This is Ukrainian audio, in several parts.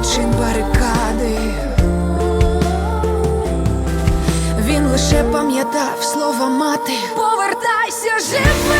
Відчин барикади. Він лише пам'ятав слова мати. Повертайся живим,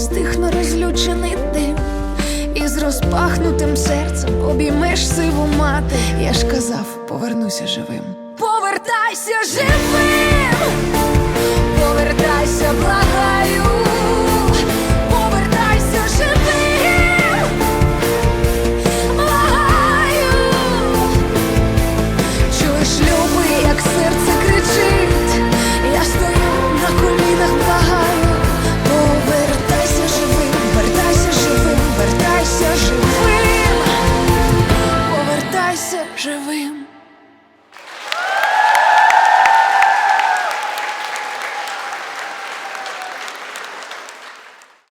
Стихне розлючений дим, і з розпахнутим серцем обіймеш сиву мати. Я ж казав, повернуся живим. Повертайся живим, повертайся, благаю.